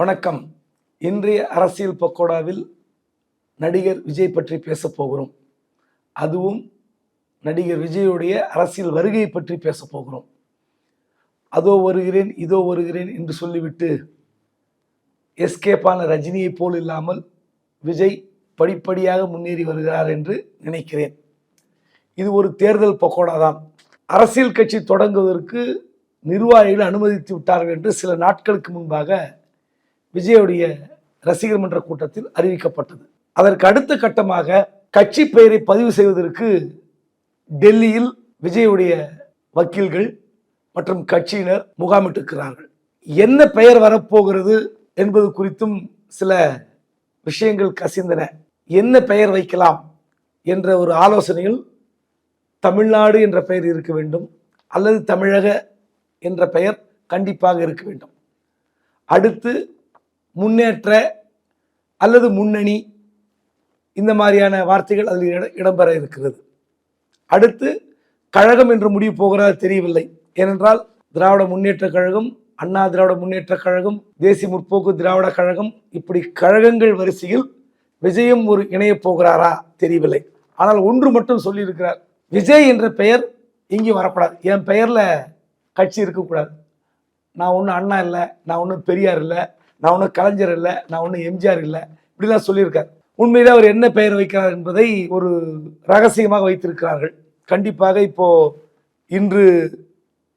வணக்கம். இன்றைய அரசியல் பக்கோடாவில் நடிகர் விஜய் பற்றி பேசப் போகிறோம். அதுவும் நடிகர் விஜயுடைய அரசியல் வருகை பற்றி பேசப் போகிறோம். அதோ வருகிறேன் இதோ வருகிறேன் என்று சொல்லிவிட்டு எஸ்கேப்பான ரஜினியைப் போல் இல்லாமல் விஜய் படிப்படியாக முன்னேறி வருகிறார் என்று நினைக்கிறேன். இது ஒரு தேர்தல் பக்கோடா தான். அரசியல் கட்சி தொடங்குவதற்கு நிர்வாகிகள் அனுமதித்து விட்டார்கள் என்று சில நாட்களுக்கு முன்பாக விஜயுடைய ரசிகர் மன்ற கூட்டத்தில் அறிவிக்கப்பட்டது. அதற்கு அடுத்த கட்டமாக கட்சி பெயரை பதிவு செய்வதற்கு டெல்லியில் விஜயுடைய வக்கீல்கள் மற்றும் கட்சியினர் முகாமிட்டிருக்கிறார்கள். என்ன பெயர் வரப்போகிறது என்பது குறித்தும் சில விஷயங்கள் கசிந்தன. என்ன பெயர் வைக்கலாம் என்ற ஒரு ஆலோசனையில் தமிழ்நாடு என்ற பெயர் இருக்க வேண்டும். அல்லது தமிழக என்ற பெயர் கண்டிப்பாக இருக்க வேண்டும். அடுத்து முன்னேற்ற அல்லது முன்னணி இந்த மாதிரியான வார்த்தைகள் அதில் இட இடம்பெற இருக்கிறது. அடுத்து கழகம் என்று முடிவு போகிறதா தெரியவில்லை. ஏனென்றால் திராவிட முன்னேற்ற கழகம் அண்ணா திராவிட முன்னேற்ற கழகம் தேசிய முற்போக்கு திராவிட கழகம் இப்படி கழகங்கள் வரிசையில் விஜயம் ஒரு இணையப் போகிறாரா தெரியவில்லை. ஆனால் ஒன்று மட்டும் சொல்லியிருக்கிறார். விஜய் என்ற பெயர் இங்கே வரக்கூடாது என் பெயரில் கட்சி இருக்கக்கூடாது. நான் ஒன்றும் அண்ணா இல்லை நான் ஒன்றும் பெரியார் இல்லை நான் ஒன்றும் கலைஞர் இல்லை நான் ஒன்றும் எம்ஜிஆர் இல்லை. இப்படிலாம் சொல்லியிருக்கார். உண்மையில் அவர் என்ன பெயர் வைக்கிறார் என்பதை ஒரு ரகசியமாக வைத்திருக்கிறார்கள். கண்டிப்பாக இப்போ இன்று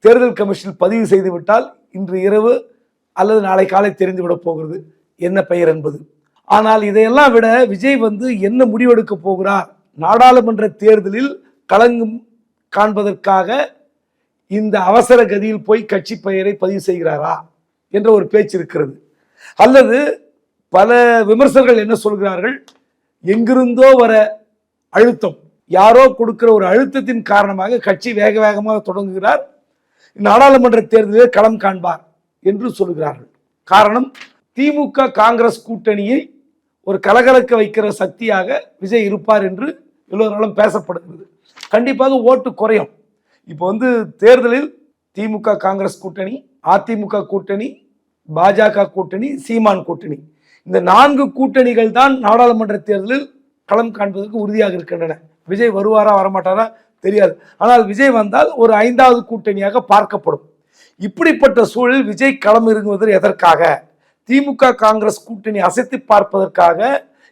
தேர்தல் கமிஷன் பதிவு செய்துவிட்டால் இன்று இரவு அல்லது நாளை காலை தெரிந்துவிடப் போகிறது என்ன பெயர் என்பது. ஆனால் இதையெல்லாம் விட விஜய் வந்து என்ன முடிவெடுக்க போகிறார்? நாடாளுமன்ற தேர்தலில் கலங்கும் காண்பதற்காக இந்த அவசர கதியில் போய் கட்சி பெயரை பதிவு செய்கிறாரா என்ற ஒரு பேச்சு இருக்கிறது. அல்லது பல விமர்சகர்கள் என்ன சொல்கிறார்கள்? எங்கிருந்தோ வர அழுத்தம். யாரோ கொடுக்கிற ஒரு அழுத்தத்தின் காரணமாக கட்சி வேக வேகமாக தொடங்குகிறார். நாடாளுமன்ற தேர்தலில் களம் காண்பார் என்று சொல்கிறார்கள். காரணம் திமுக காங்கிரஸ் கூட்டணியை ஒரு கலகலக்க வைக்கிற சக்தியாக விஜய் இருப்பார் என்று எல்லோராலும் பேசப்படுகிறது. கண்டிப்பாக ஓட்டு குறையும். இப்போ வந்து தேர்தலில் திமுக காங்கிரஸ் கூட்டணி அதிமுக கூட்டணி பாஜக கூட்டணி சீமான் கூட்டணி. இந்த நான்கு கூட்டணிகள் தான் நாடாளுமன்ற தேர்தலில் களம் காண்பதற்கு உறுதியாக இருக்கின்றன. விஜய் வருவாரா வரமாட்டாரா தெரியாது. ஆனால் விஜய் வந்தால் ஒரு ஐந்தாவது கூட்டணியாக பார்க்கப்படும். இப்படிப்பட்ட சூழலில் விஜய் களம் இறங்குவதற்கு எதற்காக? திமுக காங்கிரஸ் கூட்டணி அசைத்து பார்ப்பதற்காக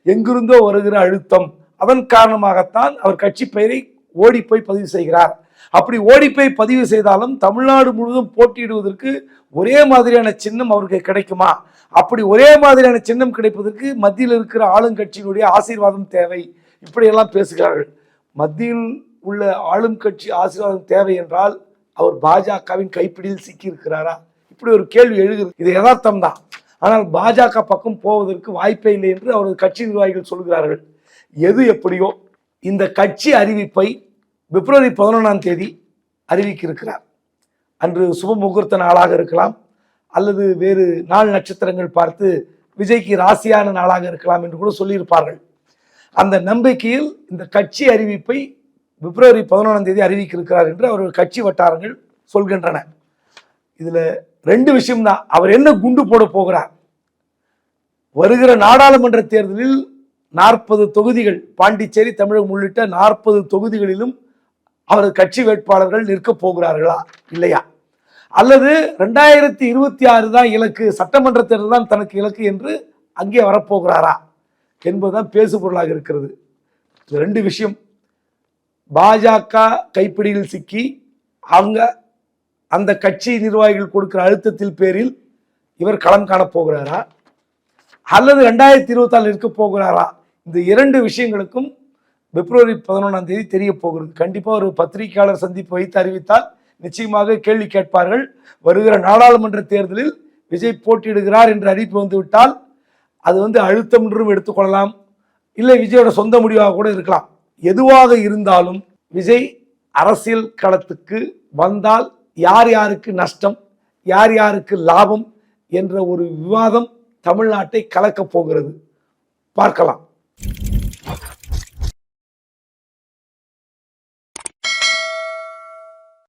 எங்கிருந்தோ வருகிற அழுத்தம். அதன் காரணமாகத்தான் அவர் கட்சி பெயரை ஓடி போய் பதிவு செய்கிறார். அப்படி ஓடி போய் பதிவு செய்தாலும் தமிழ்நாடு முழுவதும் போட்டியிடுவதற்கு ஒரே மாதிரியான சின்னம் அவருக்கு கிடைக்குமா? அப்படி ஒரே மாதிரியான சின்னம் கிடைப்பதற்கு மத்தியில் இருக்கிற ஆளுங்கட்சியினுடைய ஆசீர்வாதம் தேவை. இப்படியெல்லாம் பேசுகிறார்கள். மத்தியில் உள்ள ஆளும் கட்சி ஆசீர்வாதம் தேவை என்றால் அவர் பாஜகவின் கைப்பிடியில் சிக்கியிருக்கிறாரா? இப்படி ஒரு கேள்வி எழுகிறது. இது யதார்த்தம் தான் ஆனால் பாஜக பக்கம் போவதற்கு வாய்ப்பே இல்லை என்று அவரது கட்சி நிர்வாகிகள் சொல்கிறார்கள். எது எப்படியோ இந்த கட்சி அறிவிப்பை பிப்ரவரி பதினொன்றாம் தேதி அறிவிக்கிருக்கிறார். அன்று சுப முகூர்த்த நாளாக இருக்கலாம் அல்லது வேறு நாள் நட்சத்திரங்கள் பார்த்து விஜய்க்கு ராசியான நாளாக இருக்கலாம் என்று கூட சொல்லியிருப்பார்கள். அந்த நம்பிக்கையில் இந்த கட்சி அறிவிப்பை பிப்ரவரி பதினொன்றாம் தேதி அறிவிக்கிருக்கிறார் என்று அவர்கள் கட்சி வட்டாரங்கள் சொல்கின்றன. இதில் ரெண்டு விஷயம்தான். அவர் என்ன குண்டு போட போகிறார்? வருகிற நாடாளுமன்ற தேர்தலில் நாற்பது தொகுதிகள் பாண்டிச்சேரி தமிழகம் உள்ளிட்ட நாற்பது தொகுதிகளிலும் அவரது கட்சி வேட்பாளர்கள் நிற்க போகிறார்களா இல்லையா? அல்லது ரெண்டாயிரத்தி இருபத்தி ஆறு தான் இலக்கு சட்டமன்ற தேர்தல் தான் தனக்கு இலக்கு என்று அங்கே வரப்போகிறாரா என்பதுதான் பேசுபொருளாக இருக்கிறது. ரெண்டு விஷயம். பாஜக கைப்பிடியில் சிக்கி அவங்க அந்த கட்சி நிர்வாகிகள் கொடுக்கிற அழுத்தத்தில் பேரில் இவர் களம் காணப் போகிறாரா? அல்லது ரெண்டாயிரத்தி இருபத்தால் இருக்க போகிறாரா? இந்த இரண்டு விஷயங்களுக்கும் பிப்ரவரி பதினொன்றாம் தேதி தெரிய போகிறது கண்டிப்பாக ஒரு பத்திரிகையாளர் சந்திப்பு வைத்து அறிவித்தால் நிச்சயமாக கேள்வி கேட்பார்கள். வருகிற நாடாளுமன்ற தேர்தலில் விஜய் போட்டியிடுகிறார் என்று அறிவிப்பு வந்துவிட்டால் அது வந்து அழுத்தம் என்றும் எடுத்துக்கொள்ளலாம் இல்லை விஜயோட சொந்த முடிவாக கூட இருக்கலாம். எதுவாக இருந்தாலும் விஜய் அரசியல் களத்துக்கு வந்தால் யார் யாருக்கு நஷ்டம் யார் யாருக்கு லாபம் என்ற ஒரு விவாதம் தமிழ்நாட்டை கலக்கப் போகிறது. பார்க்கலாம்.